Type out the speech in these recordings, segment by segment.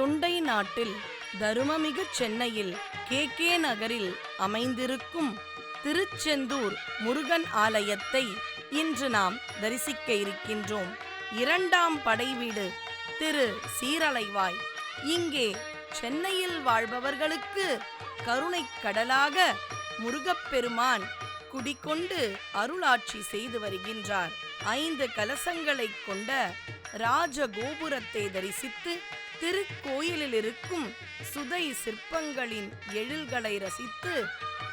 தொண்டை நாட்டில் தருமமிகு சென்னையில் கே. கே. நகரில் அமைந்திருக்கும் திருச்செந்தூர் முருகன் ஆலயத்தை இன்று நாம் தரிசிக்க இருக்கின்றோம். இரண்டாம் படை வீடு திரு. சீரலைவாய். இங்கே சென்னையில் வாழ்பவர்களுக்கு கருணைக் கடலாக முருகப்பெருமான் குடிக்கொண்டு அருளாட்சி செய்து வருகின்றார். ஐந்து கலசங்களைக் கொண்ட ராஜ கோபுரத்தை தரிசித்து திருக்கோயிலில் இருக்கும் சுதை சிற்பங்களின் எழில்களை ரசித்து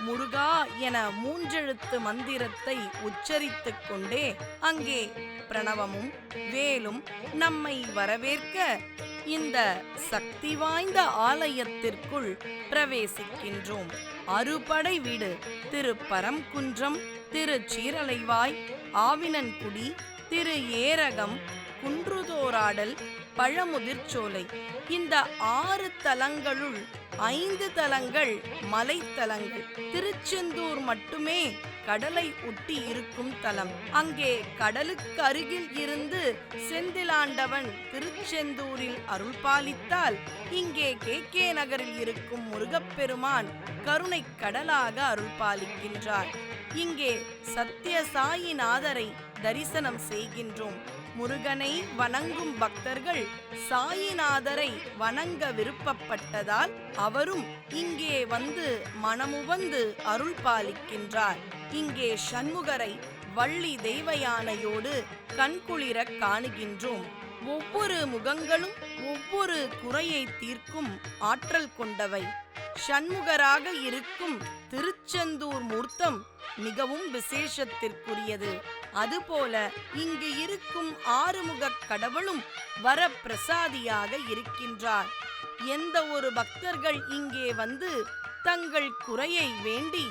முருகா என மூன்றெழுத்து மந்திரத்தை உச்சரித்துக் கொண்டே அங்கே பிரணவமும் வேலும் நம்மை வரவேற்க இந்த சக்தி வாய்ந்த ஆலயத்திற்குள் பிரவேசிக்கின்றோம். அறுபடை வீடு திருப்பரம்குன்றம் திருச்சீரலைவாய் திரு சீரலைவாய் ஆவினன்குடி திரு ஏரகம் குன்றுதோராடல் பழமுதிர்ச்சோலை இந்த ஆறு தலங்களுள் ஐந்து தலங்கள் மலைத்தலங்கள். திருச்செந்தூர் மட்டுமே கடலை ஒட்டி இருக்கும் தலம். அங்கே கடலுக்கு அருகில் இருந்து செந்திலாண்டவன் திருச்செந்தூரில் அருள் பாலித்தால் இங்கே கே. கே. நகரில் இருக்கும் முருகப்பெருமான் கருணை கடலாக அருள் பாலிக்கின்றார். இங்கே சத்யசாயிநாதரை தரிசனம் செய்கின்றோம். முருகனை வணங்கும் பக்தர்கள் சாயிநாதரை வணங்க விருப்பப்பட்டதால் அவரும் இங்கே வந்து மனமுவந்து அருள் பாலிக்கின்றார். இங்கே சண்முகரை வள்ளி தெய்வயானையோடு கண்குளிரக் காணுகின்றோம். ஒவ்வொரு முகங்களும் ஒவ்வொரு குறையை தீர்க்கும் ஆற்றல் கொண்டவை. சண்முகராக இருக்கும் திருச்செந்தூர் மூர்த்தம் மிகவும் விசேஷத்திற்குரியது. அதுபோல இங்கு இருக்கும் ஆறுமுகக் கடவுளும் வரப்பிரசாதியாக இருக்கின்றார். எந்த ஒரு பக்தர்கள் இங்கே வந்து தங்கள் குறையை வேண்டி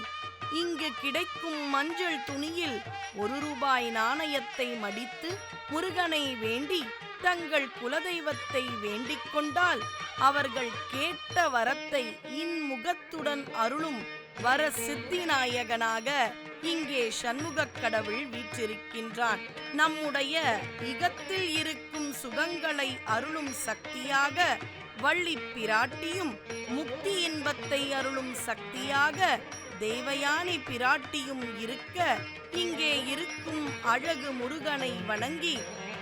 இங்கு கிடைக்கும் மஞ்சள் துணியில் ஒரு ரூபாய் நாணயத்தை மடித்து முருகனை வேண்டி தங்கள் குலதெய்வத்தை வேண்டிக் கொண்டால் அவர்கள் கேட்ட வரத்தை இன்முகத்துடன் அருளும் வர சித்திநாயகனாக இங்கே சண்முகக் கடவுள் வீற்றிருக்கின்றான். நம்முடைய இகத்தில் இருக்கும் சுகங்களை அருளும் சக்தியாக வள்ளி பிராட்டியும் முக்தி இன்பத்தை அருளும் சக்தியாக தேவயானி பிராட்டியும் இருக்க இங்கே இருக்கும் அழகு முருகனை வணங்கி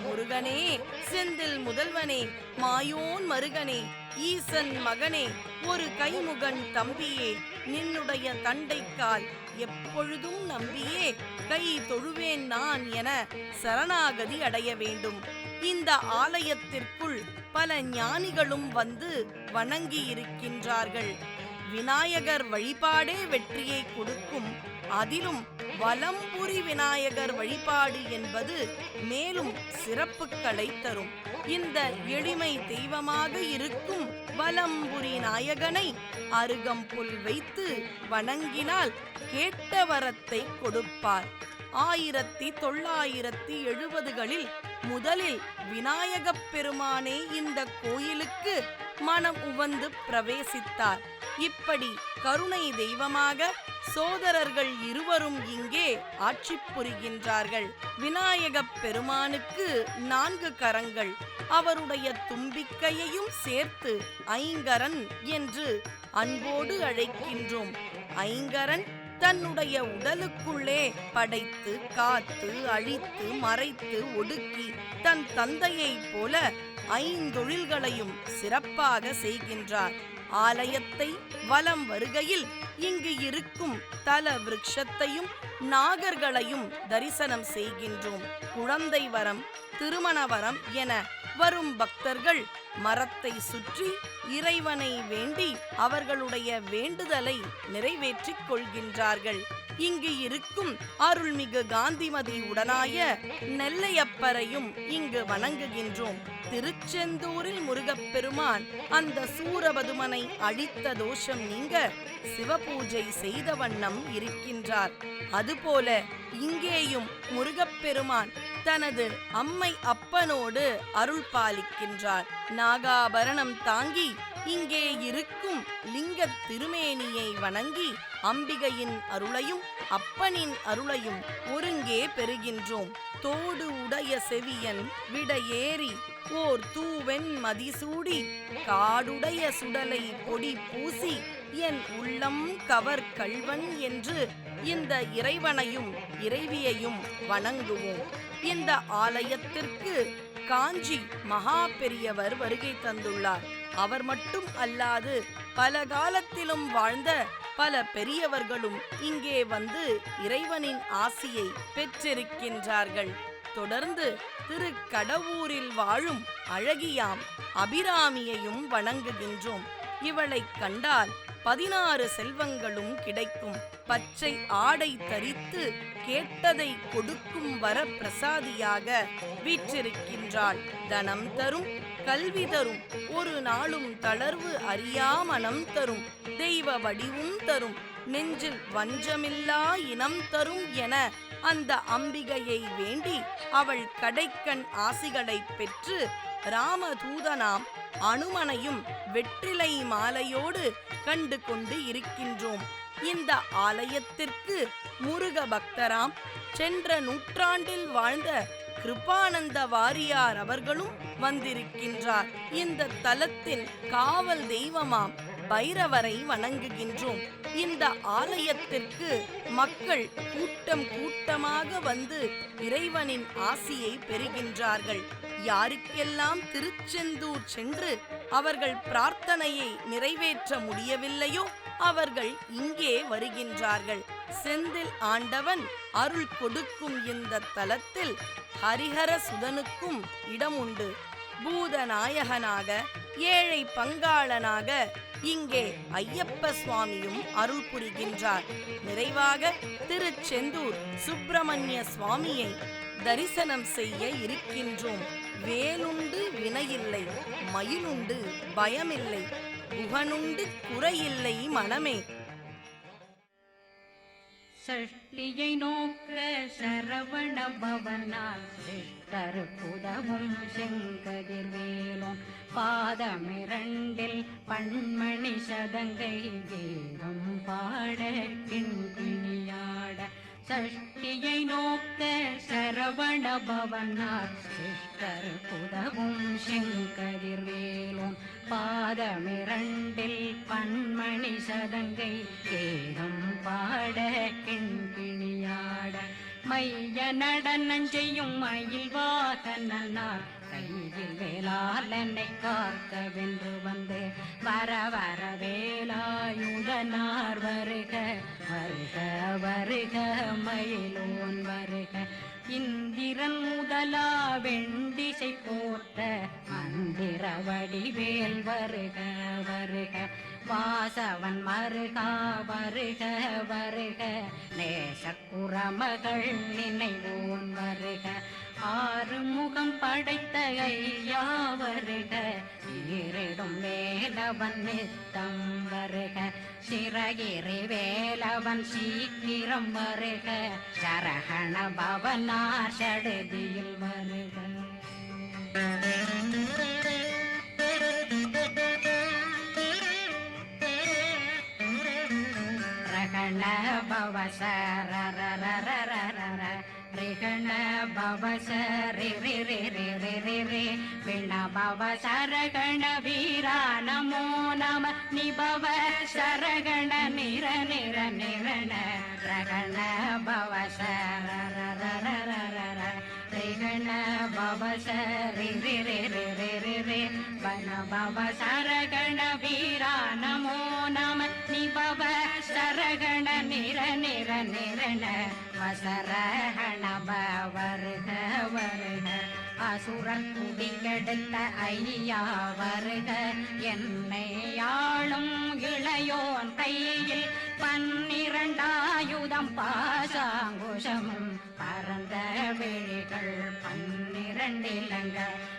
முருகனே செந்தில் முதல்வனே மாயோன் மருகனே ஈசன் மகனே ஒரு கைமுகன் தம்பியே நின்னுடைய தண்டைக்கால் எப்பொழுதும் நம்பியே கை தொழுவேன் நான் என சரணாகதி அடைய வேண்டும். இந்த ஆலயத்திற்குள் பல ஞானிகளும் வந்து வணங்கி இருக்கின்றார்கள் விநாயகர் வழிபாடே வெற்றியை கொடுக்கும் அதிலும் வலம்புரி விநாயகர் வழிபாடு என்பது மேலும் சிறப்புகளை தரும். இந்த எளிமை தெய்வமாக இருக்கும் வலம்புரி நாயகனை அருகம்புல் வைத்து வணங்கினால் கேட்ட வரத்தை கொடுப்பார். ஆயிரத்தி தொள்ளாயிரத்தி எழுபதுகளில் முதலில் விநாயகப் பெருமானே இந்த கோயிலுக்கு மனம் உவந்து பிரவேசித்தார். இப்படி கருணை தெய்வமாக சோதரர்கள் இருவரும் இங்கே ஆட்சி புரிகின்றார்கள். விநாயகப் பெருமானுக்கு நான்கு கரங்கள் அவருடைய தும்பிக்கையையும் சேர்த்து ஐங்கரன் என்று அன்போடு அழைக்கின்றோம். ஐங்கரன் தன்னுடைய உடலுக்குள்ளே படைத்து காத்து அழித்து மறைத்து ஒடுக்கி தன் தந்தையைப் போல ஐந்தொழில்களையும் சிறப்பாக செய்கின்றார். ஆலயத்தை வலம் வருகையில் இங்கு இருக்கும் தல விருட்சத்தையும் நாகர்களையும் தரிசனம் செய்கின்றோம். குழந்தை வரம் திருமண வரம் என வரும் பக்தர்கள் மரத்தை சுற்றி இறைவனை வேண்டி அவர்களுடைய வேண்டுதலை நிறைவேற்றிக் கொள்கின்றார்கள். இங்கு இருக்கும் அருள்மிகு காந்திமதி உடனாய நெல்லையப்பரையும் இங்கு வணங்குகின்றோம். திருச்செந்தூரில் முருகப்பெருமான் அந்த சூரபதுமனை அழித்த தோஷம் நீங்க சிவபூஜை செய்த வண்ணம் இருக்கின்றார். அதுபோல இங்கேயும் முருகப்பெருமான் தனது அம்மை அப்பனோடு அருள் பாலிக்கின்றார். நாகாபரணம் தாங்கி இங்கே இருக்கும் லிங்கத் திருமேனியை வணங்கி அம்பிகையின் அருளையும் அப்பனின் அருளையும் ஒருங்கே பெறுகின்றோம். தோடு உடைய செவியன் விடையேறி ஓர் தூவெண் மதிசூடி காடுடைய சுடலை பொடி பூசி என் உள்ளம் கவர் கள்வன் என்று இந்த இறைவனையும் இறைவியையும் வணங்குவோம். இந்த ஆலயத்திற்கு காஞ்சி மகா பெரியவர் வருகை தந்துள்ளார். அவர் மட்டும் அல்லாது பல காலத்திலும் வாழ்ந்த பல பெரியவர்களும் இங்கே வந்து இறைவனின் ஆசியை பெற்றிருக்கின்றார்கள். தொடர்ந்து திரு கடவுரில் வாழும் அழகியாம் அபிராமியையும் வணங்குகின்றோம். இவளை கண்டால் பதினாறு செல்வங்களும் கிடைக்கும். பச்சை ஆடை தரித்து கேட்டதை கொடுக்கும் வர பிரசாதியாக வீற்றிருக்கின்றாள். தனம் தரும் கல்வி தரும் ஒரு நாளும் தளர்வு அறியா மனம் தரும் தெய்வ வடிவும் தரும் நெஞ்சில் வஞ்சமில்லா இனம் தரும் என அந்த அம்பிகையை வேண்டி அவள் கடைக்கண் ஆசிகளை பெற்று ராமதூதனாம் அனுமனையும் வெற்றிலை மாலையோடு கண்டு கொண்டு இருக்கின்றோம். இந்த ஆலயத்திற்கு முருக பக்தராம் சென்ற நூற்றாண்டில் வாழ்ந்த கிருபானந்த வாரியார் அவர்களும் வந்திருக்கின்றார். இந்த தலத்தின் காவல் தெய்வமாம் பைரவரை வணங்குகின்றோம். இந்த ஆலயத்திற்கு மக்கள் கூட்டம் கூட்டமாக வந்து இறைவனின் ஆசியை பெறுகின்றார்கள். யாருக்கெல்லாம் திருச்செந்தூர் சென்று அவர்கள் பிரார்த்தனையை நிறைவேற்ற முடியவில்லையோ அவர்கள் இங்கே வருகின்றார்கள். செந்தில் ஆண்டவன் அருள் கொடுக்கும் இந்த தலத்தில் ஹரிஹர சுதனுக்கும் இடம் உண்டு பூதநாயகனாக ஏழை பங்காளனாக இங்கே ஐயப்ப சுவாமியும் அருள் புரிகின்றார். நிறைவாக திருச்செந்தூர் சுப்பிரமணிய சுவாமியை தரிசனம் செய்ய இருக்கின்றோம். வேலுண்டு வினையில்லை மயிலுண்டு பயமில்லை புகனுண்டு குறையில்லை மனமே. சஷ்டியை நோக்க சரவண பவனால் சிஷ்டர் புதவும் செங்கதிர்வேலும் பாதமிரண்டில் பண்மணி சதங்கை கீதம் பாட கிண்கிணியாட சஷ்டியை நோக்க சரவண பவனார் சிஷ்டர் புதவும் செங்கதிர் வேலும் பாதமிரண்டில் பண்மணி சதங்கை கேதம் பாட நடனம் செய்யும் மயில் வாகனார் கையில் வேளாளனை காக்க வென்று வந்து. வர வர வேலாயுதனார் வருக வருக வருக மயிலோன் வருக. இந்திரன் முதலா வெண்டிசை போர்த்த மந்திர வடிவேல் வருக வருக. வாசவன் மருகா வருக வருக. நேசக்குறமகள் நினைவோன் வருக. ஆறு முகம் படைத்த ஐயா வருக. ஈரிடும் மேலவன் நித்தம் வருக. சிறகிரி வேலவன் சீக்கிரம் வருக. சரகண பவனார் சடுதியில் வருக. ரகண பவசரரரரரரர ரிகண பவசரி ரி ரி ரி ரி ரி ரி விண பவசரகண வீரா நமோ நம நிபவ சரகண நிர நிர நிரண ரகண பவசரரரரரர ரிகண பவசரி ரி ரி ரி ரி ரி ரி வன பவசரகண வீரா நமோ நம நிபவ சரகண நிர நிர நிரண வசரகண வருக வருக அசுரன் குடிக்கெடுத்த ஐயா வருக என்னை ஆளும் இளையோன் கையில் பன்னிரண்டாயுதம் பாசாங்குஷமும் பரந்த விழிகள் பன்னிரண்டிலங்க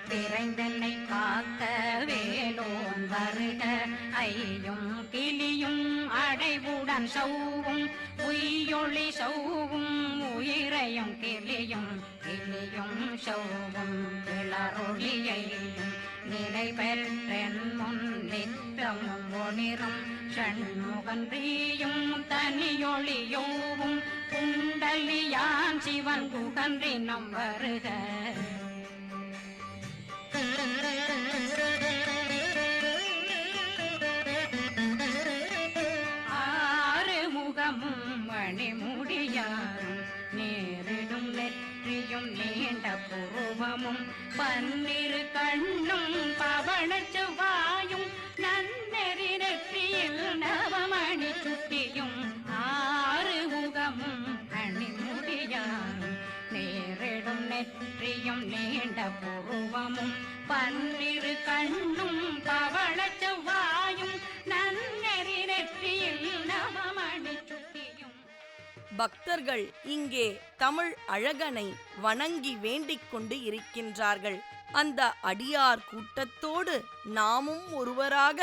விரைந்தனை காக்க வேலோன் வருக. ஐயும் கிளியும் அடைவுடன் சௌவும். உயிரொளி சௌவும் உயிரையும் கிளியும். கிளியும் சௌவும் கிளறொளியையும் நிலை பெற்றென் முன் நித்தமும் ஒளிரும். ஷண்முகன்றியும் தனியொளியோவும் குண்டலியான் சிவன் குகன்றினம் வருக. புருவமும் பன்னிரு கண்ணும் பவள செவ்வாயும் நன்னெறி நெற்றியில் நவமணி சுட்டியும் ஆறு முகமும் அணிமுடியாரும் நேரிடும் நெற்றியும் நீண்ட புருவமும் பன்னிரு கண்ணும் பவள பக்தர்கள் இங்கே தமிழ் அழகனை வணங்கி வேண்டிக் கொண்டு இருக்கின்றார்கள். அந்த அடியார் கூட்டத்தோடு நாமும் ஒருவராக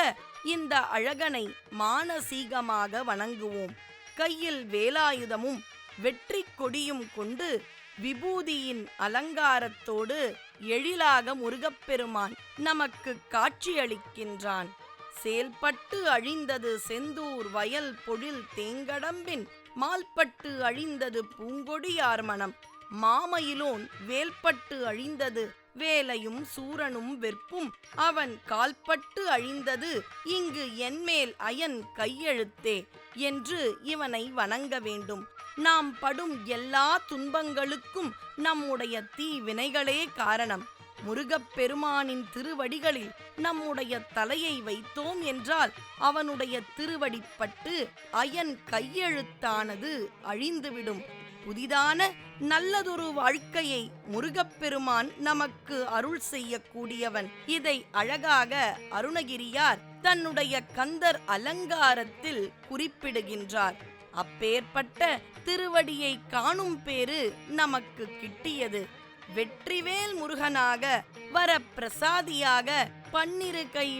இந்த அழகனை மானசீகமாக வணங்குவோம். கையில் வேலாயுதமும் வெற்றி கொடியும் கொண்டு விபூதியின் அலங்காரத்தோடு எழிலாக முருகப்பெருமான் நமக்கு காட்சியளிக்கின்றான். செயல்பட்டு அழிந்தது செந்தூர் வயல் பொழில் தேங்கடம்பின் மால்பட்டு அழிந்தது பூங்கொடியார் மனம். மாமயிலோன் வேல்பட்டு அழிந்தது வேலையும் சூரனும் வெற்பும். அவன் கால்பட்டு அழிந்தது இங்கு என்மேல் அயன் கையெழுத்தே என்று இவனை வணங்க வேண்டும். நாம் படும் எல்லா துன்பங்களுக்கும் நம்முடைய தீவினைகளே காரணம். முருகப்பெருமானின் திருவடிகளில் நம்முடைய தலையை வைத்தோம் என்றால் அவனுடைய திருவடிப்பட்டு அயன் கையெழுத்தானது அழிந்துவிடும். புதிதான நல்லதொரு வாழ்க்கையை முருகப்பெருமான் நமக்கு அருள் செய்யக்கூடியவன். இதை அழகாக அருணகிரியார் தன்னுடைய கந்தர் அலங்காரத்தில் குறிப்பிடுகின்றார். அப்பேற்பட்ட திருவடியை காணும் பேரு நமக்கு கிட்டியது. வெற்றிவேல் முருகனாக வர பிரசாதியாக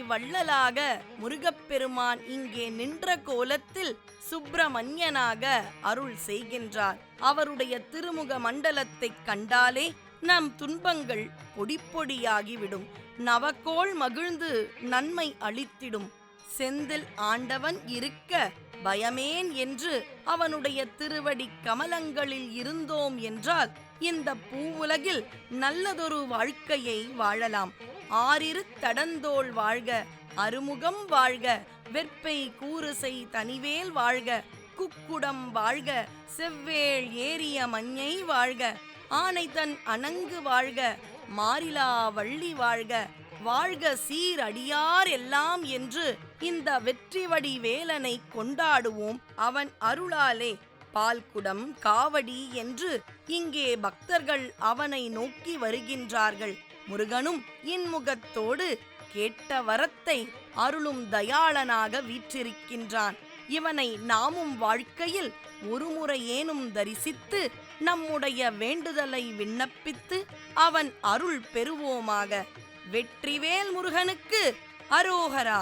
வள்ளலாக முருகப்பெருமான் இங்கே நின்ற கோலத்தில் சுப்பிரமணியனாக அருள் செய்கின்றார். அவருடைய திருமுக மண்டலத்தைக் கண்டாலே நம் துன்பங்கள் பொடிப்பொடியாகிவிடும். நவக்கோள் மகிழ்ந்து நன்மை அளித்திடும். செந்தில் ஆண்டவன் இருக்க பயமேன் என்று அவனுடைய திருவடி கமலங்களில் இருந்தோம் என்றால் இந்த பூவுலகில் நல்லதொரு வாழ்க்கையை வாழலாம். ஆறிரு தடந்தோள் வாழ்க அருமுகம் வாழ்க வெப்பை கூறுசை தனிவேல் வாழ்க குக்குடம் வாழ்க செவ்வேள் ஏறிய மஞ்சை வாழ்க ஆனை தன் அணங்கு வாழ்க மாறிலா வள்ளி வாழ்க வாழ்க சீரடியார் எல்லாம் என்று இந்த வெற்றிவடி வேலனை கொண்டாடுவோம் அவன் அருளாலே. பால்குடம் காவடி என்று இங்கே பக்தர்கள் அவனை நோக்கி வருகின்றார்கள். முருகனும் இன்முகத்தோடு கேட்ட வரத்தை அருளும் தயாளனாக வீற்றிருக்கின்றான். இவனை நாமும் வாழ்க்கையில் ஒருமுறையேனும் தரிசித்து நம்முடைய வேண்டுதலை விண்ணப்பித்து அவன் அருள் பெறுவோமாக. வெற்றிவேல் முருகனுக்கு அரோகரா!